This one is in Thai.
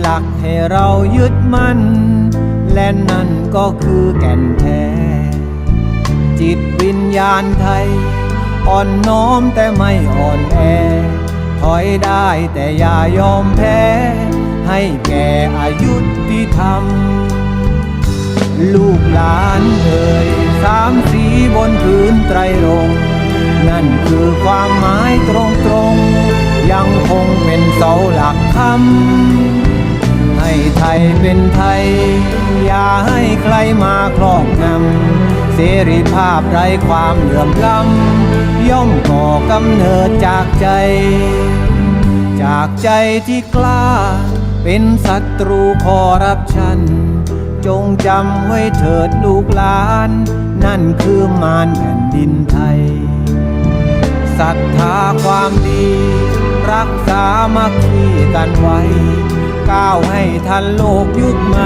หลักให้เรายึดมั่น และนั่นก็คือแก่นแท้ จิตวิญญาณไทย อ่อนน้อมแต่ไม่อ่อนแอ ถอยได้แต่อย่ายอมแพ้ ให้แก่อายุที่ทำลูกหลานเอ่ยสามสีบนพื้นไตรรงนั่นคือความหมายตรงตรงๆยังคงเป็นเสาหลักคำ ให้ไทยเป็นไทย อย่าให้ใครมาครอบงำเสรีภาพไร้ความเหลื่อมล้ำย่อมก่อกำเนิดจากใจ จากใจที่กล้า เป็นศัตรูคอร์รัปชัน จงจำไว้เถิดลูกหลาน นั่นคือมารแผ่นดินไทยศรัทธาความดี รักษามัคคีกันไว้ ก้าวให้ทันโลกยุคใหม่